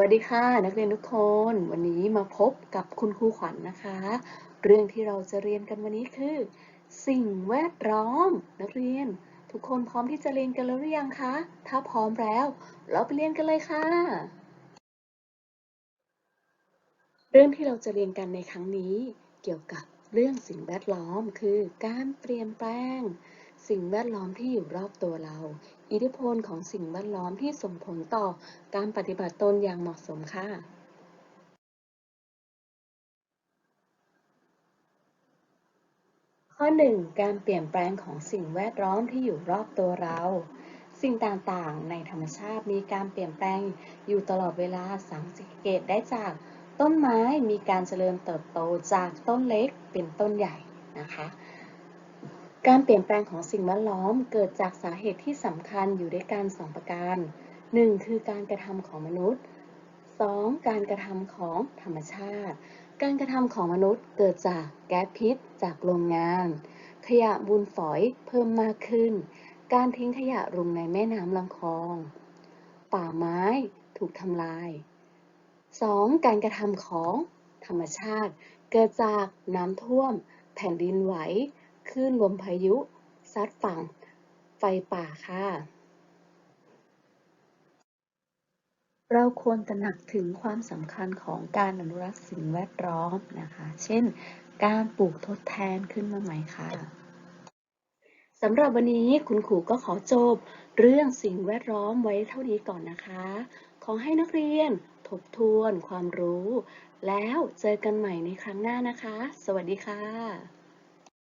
วัสดีค่ะ นักเรียนทุกคน วันนี้มาพบกับคุณครูขวัญนนะคะ เรื่องที่เราจะเรียนกันวันนี้คือ สิ่งแวดล้อม นักเรียน ทุกคนพร้อมที่จะเรียนกันแล้วหรือยังคะ ถ้าพร้อมแล้ว เราไปเรียนกันเลยค่ะ เรื่องที่เราจะเรียนกันในครั้งนี้ เกี่ยวกับเรื่องสิ่งแวดล้อมคือ การเปลี่ยนแปลง สิ่งแวดล้อมที่อยู่รอบตัวเรา อิทธิพลของสิ่งแวดล้อมที่ส่งผลต่อการปฏิบัติตนอย่างเหมาะสมค่ะข้อ 1. การเปลี่ยนแปลงของสิ่งแวดล้อมที่อยู่รอบตัวเรา สิ่งต่างๆ ในธรรมชาติมีการเปลี่ยนแปลงอยู่ตลอดเวลาสังเกตได้จากต้นไม้มีการเจริญเติบโตจากต้นเล็กเป็นต้นใหญ่นะคะ การเปลี่ยนแปลงของสิ่งแวดล้อมเกิดจากสาเหตุที่สำคัญอยู่ด้วยกันสองประการ 1. คือการกระทำของมนุษย์ 2. การกระทำของธรรมชาติ การกระทำของมนุษย์เกิดจากแก๊สพิษจากโรงงาน ขยะบุญฝอยเพิ่มมากขึ้น การทิ้งขยะลงในแม่น้ำลำคลอง ป่าไม้ถูกทำลาย 2. การกระทำของธรรมชาติ เกิดจากน้ำท่วม แผ่นดินไหว คลื่นลมพายุ ซัดฝั่ง ไฟป่าค่ะ เราควรตระหนักถึงความสำคัญของการอนุรักษ์สิ่งแวดล้อมนะคะ เช่น การปลูกทดแทนขึ้นมาใหม่ค่ะสำหรับวันนี้คุณครูก็ขอจบเรื่องสิ่งแวดล้อมไว้เท่านี้ก่อนนะคะ ขอให้นักเรียนทบทวนความรู้ แล้วเจอกันใหม่ในครั้งหน้านะคะ สวัสดีค่ะ